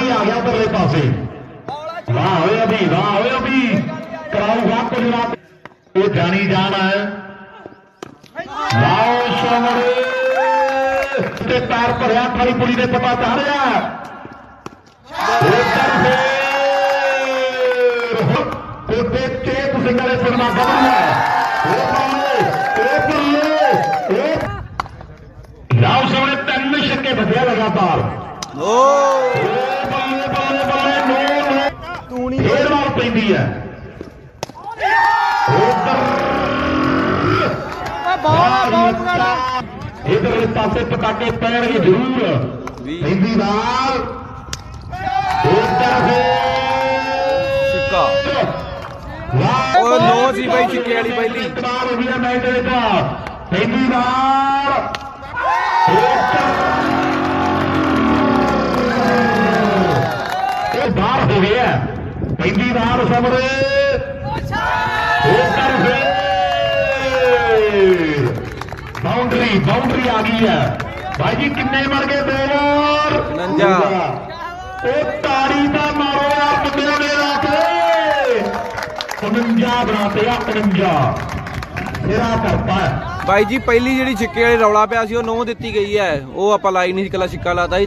ਹੀ ਆ ਗਿਆ ਉਧਰਲੇ ਪਾਸੇ। ਵਾਹ ਹੋਇਆ ਵੀ ਵਾਹ ਹੋਇਆ ਵੀ ਕਰਾਊਗਾ ਕੁਝ ਨਾ ਇਹ ਜਾਣੀ ਜਾਣ ਹੈ। ਲਾਓ ਸ਼ਮੜੇ ਤੇ ਪੈਰ ਭਰਿਆ ਖਾਲੀ ਪੁਲੀ ਦੇ ਪਤਾ ਚਾੜਿਆ ਉੱਧਰ ਫੇਰ। ਤੇ ਚੇਤ ਸਿੰਘ ਵਾਲੇ ਸਿਰਮਾ ਬਦਲਿਆ ਉਹ ਬੱਲੇ ਉਹ ਬੱਲੇ ਉਹ ਲਾਓ ਸ਼ਮੜੇ ਤਿੰਨ ਛੱਕੇ ਵਧਿਆ ਲਗਾਤਾਰ। ਓ। ਤੂਣੀ ਫੇਰ ਵਾਰ ਪੈਂਦੀ ਹੈ। ਉੱਧਰ ਬਾਲ ਬਾਲ ਵਗਾੜਾ ਇਧਰਲੇ ਪਾਸੇ ਪਟਾਕੇ ਪੈਣਗੇ ਜ਼ਰੂਰ। ਪੈਂਦੀ ਨਾਲ ਉੱਧਰ ਸਿੱਕਾ। ਵਾਹ ਉਹ ਨੌ ਸੀ ਬਾਈ ਛਿੱਕੇ ਵਾਲੀ ਪਹਿਲੀ। ਇਤਬਾਰ ਹੋ ਗਿਆ ਮੈਚ ਦੇ ਵਿੱਚ। ਪੈਂਦੀ ਨਾਲ ਇਹ ਪੈਂਦੀ ਨਾਲ ਸਮਰੇ ਬਾਉਂਡਰੀ ਬਾਉਂਡਰੀ ਆ ਗਈ ਹੈ। ਭਾਈ ਜੀ ਕਿੰਨੇ ਮਰ ਗਏ? ਦੋ ਵਾਰ। 59 ਉਹ ਤਾੜੀ ਦਾ ਮਾਰੋ ਆ ਮੁੰਡਿਆਂ ਨੇ ਰਾਤ 59 ਬਣਾਤੇ ਆ 59 ਤੇਰਾ ਕਰਤਾ ਹੈ। ਬਾਈ ਜੀ ਪਹਿਲੀ ਜਿਹੜੀ ਛਿੱਕੇ ਵਾਲੀ ਰੌਲਾ ਪਿਆ ਸੀ ਉਹ ਨੌ ਦਿੱਤੀ ਗਈ ਹੈ। ਉਹ ਆਪਾਂ ਲਾਈ ਨਹੀਂ ਸੀ ਕੱਲਾ ਛਿੱਕਾ ਲਾਤਾ